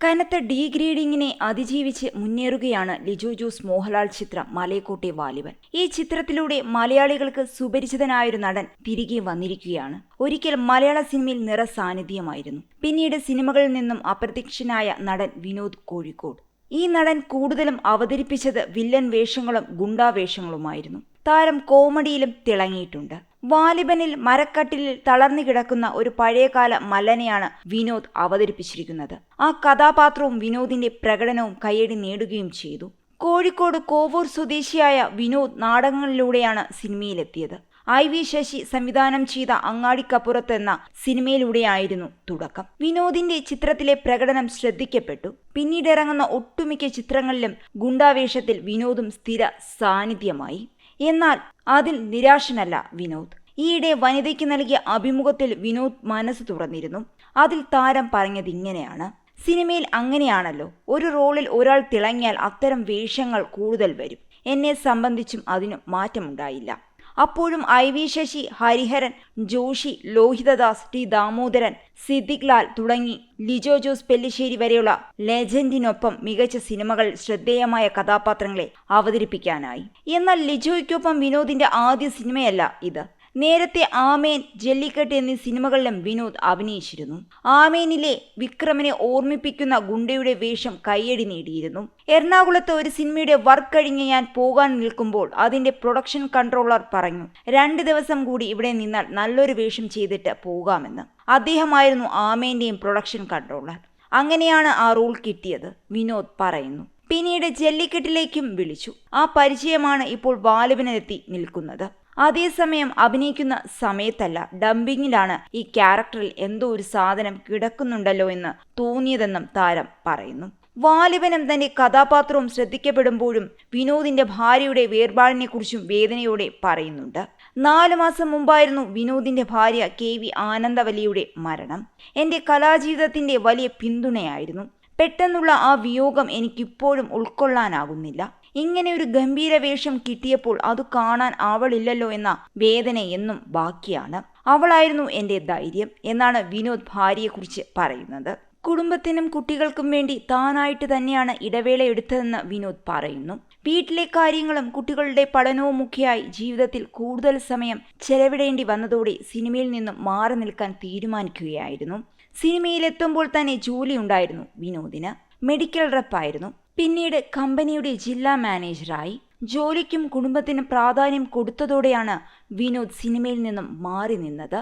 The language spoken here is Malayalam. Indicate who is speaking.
Speaker 1: കനത്ത ഡീഗ്രേഡിങ്ങിനെ അതിജീവിച്ച് മുന്നേറുകയാണ് ലിജോ ജോസ് മോഹൻലാൽ ചിത്രം മലയക്കോട്ടെ വാലിബൻ. ഈ ചിത്രത്തിലൂടെ മലയാളികൾക്ക് സുപരിചിതനായൊരു നടൻ തിരികെ വന്നിരിക്കുകയാണ്. ഒരിക്കൽ മലയാള സിനിമയിൽ നിറ സാന്നിധ്യമായിരുന്നു. പിന്നീട് സിനിമകളിൽ നിന്നും അപ്രത്യക്ഷനായ നടൻ വിനോദ് കോഴിക്കോട്. ഈ നടൻ കൂടുതലും അവതരിപ്പിച്ചത് വില്ലൻ വേഷങ്ങളും ഗുണ്ടാവേഷങ്ങളുമായിരുന്നു താരം കോമഡിയിലും തിളങ്ങിയിട്ടുണ്ട്. വാലിബനിൽ മരക്കട്ടിലിൽ തളർന്നു കിടക്കുന്ന ഒരു പഴയകാല മലനെയാണ് വിനോദ് അവതരിപ്പിച്ചിരിക്കുന്നത്. ആ കഥാപാത്രവും വിനോദിന്റെ പ്രകടനവും കയ്യടി നേടുകയും ചെയ്തു. കോഴിക്കോട് കോവൂർ സ്വദേശിയായ വിനോദ് നാടകങ്ങളിലൂടെയാണ് സിനിമയിലെത്തിയത്. ഐ വി ശശി സംവിധാനം ചെയ്ത അങ്ങാടിക്കപ്പുറത്ത് എന്ന സിനിമയിലൂടെയായിരുന്നു തുടക്കം. വിനോദിന്റെ ചിത്രത്തിലെ പ്രകടനം ശ്രദ്ധിക്കപ്പെട്ടു. പിന്നീട് ഇറങ്ങുന്ന ഒട്ടുമിക്ക ചിത്രങ്ങളിലും ഗുണ്ടാവേഷത്തിൽ വിനോദും സ്ഥിര സാന്നിധ്യമായി. എന്നാൽ അതിൽ നിരാശനല്ല വിനോദ്. ഈയിടെ വനിതയ്ക്ക് നൽകിയ അഭിമുഖത്തിൽ വിനോദ് മനസ്സ് തുറന്നിരുന്നു. അതിൽ താരം പറഞ്ഞത് ഇങ്ങനെയാണ്. സിനിമയിൽ അങ്ങനെയാണല്ലോ. ഒരു റോളിൽ ഒരാൾ തിളങ്ങിയാൽ അത്തരം വേഷങ്ങൾ കൂടുതൽ വരും. എന്നെ സംബന്ധിച്ചും അതിന് മാറ്റമുണ്ടായില്ല. അപ്പോഴും I V Sasi Hariharan Joshiy Lohithadas T Damodaran Siddique Lal തുടങ്ങി. ലിജോ ജോസ് പെല്ലിശ്ശേരി വരെയുള്ള ലെജൻഡിനൊപ്പം മികച്ച സിനിമകൾ ശ്രദ്ധേയമായ കഥാപാത്രങ്ങളെ അവതരിപ്പിക്കാനായി. എന്നാൽ ലിജോയ്ക്കൊപ്പം വിനോദിന്റെ ആദ്യ സിനിമയല്ല ഇത്. നേരത്തെ ആമേൻ ജല്ലിക്കെട്ട് എന്നീ സിനിമകളിലും വിനോദ് അഭിനയിച്ചിരുന്നു. ആമേനിലെ വിക്രമിനെ ഓർമ്മിപ്പിക്കുന്ന ഗുണ്ടയുടെ വേഷം കയ്യടി നേടിയിരുന്നു. എറണാകുളത്ത് ഒരു സിനിമയുടെ വർക്ക് കഴിഞ്ഞ് ഞാൻ പോകാൻ നിൽക്കുമ്പോൾ അതിന്റെ പ്രൊഡക്ഷൻ കൺട്രോളർ പറഞ്ഞു രണ്ട് ദിവസം കൂടി ഇവിടെ നിന്നാൽ നല്ലൊരു വേഷം ചെയ്തിട്ട് പോകാമെന്ന്. അദ്ദേഹമായിരുന്നു ആമേന്റെയും പ്രൊഡക്ഷൻ കൺട്രോളർ. അങ്ങനെയാണ് ആ റോൾ കിട്ടിയത് വിനോദ് പറയുന്നു. പിന്നീട് ജല്ലിക്കെട്ടിലേക്കും വിളിച്ചു. ആ പരിചയമാണ് ഇപ്പോൾ ബാലുവിനെത്തി നിൽക്കുന്നത്. അതേസമയം അഭിനയിക്കുന്ന സമയത്തല്ല ഡംബിങ്ങിലാണ് ഈ ക്യാരക്ടറിൽ എന്തോ ഒരു സാധനം കിടക്കുന്നുണ്ടല്ലോ എന്ന് തോന്നിയതെന്നും താരം പറയുന്നു. വാലിബനും തന്റെ കഥാപാത്രവും ശ്രദ്ധിക്കപ്പെടുമ്പോഴും വിനോദിന്റെ ഭാര്യയുടെ വേർപാടിനെക്കുറിച്ചും വേദനയോടെ പറയുന്നുണ്ട്. നാലു മാസം മുമ്പായിരുന്നു വിനോദിന്റെ ഭാര്യ കെ വി ആനന്ദവലിയുടെ മരണം. എന്റെ കലാജീവിതത്തിന്റെ വലിയ പിന്തുണയായിരുന്നു. പെട്ടെന്നുള്ള ആ വിയോഗം എനിക്കിപ്പോഴും ഉൾക്കൊള്ളാനാകുന്നില്ല. ഇങ്ങനെ ഒരു ഗംഭീര വേഷം കിട്ടിയപ്പോൾ അത് കാണാൻ അവളില്ലല്ലോ എന്ന വേദന എന്നും ബാക്കിയാണ്. അവളായിരുന്നു എന്റെ ധൈര്യം എന്നാണ് വിനോദ് ഭാര്യയെക്കുറിച്ച് പറയുന്നത്. കുടുംബത്തിനും കുട്ടികൾക്കും വേണ്ടി താനായിട്ട് തന്നെയാണ് ഇടവേള എടുത്തതെന്ന് വിനോദ് പറയുന്നു. വീട്ടിലെ കാര്യങ്ങളും കുട്ടികളുടെ പഠനവും പഠനവുമൊക്കെയായി ജീവിതത്തിൽ കൂടുതൽ സമയം ചെലവിടേണ്ടി വന്നതോടെ സിനിമയിൽ നിന്നും മാറി നിൽക്കാൻ തീരുമാനിക്കുകയായിരുന്നു. സിനിമയിലെത്തുമ്പോൾ തന്നെ ജോലി ഉണ്ടായിരുന്നു വിനോദിന്. മെഡിക്കൽ റെപ്പായിരുന്നു പിന്നീട് കമ്പനിയുടെ ജില്ലാ മാനേജറായി ജോലിക്കും കുടുംബത്തിനും പ്രാധാന്യം കൊടുത്തതോടെയാണ് വിനോദ് സിനിമയിൽ നിന്നും മാറി നിന്നത്.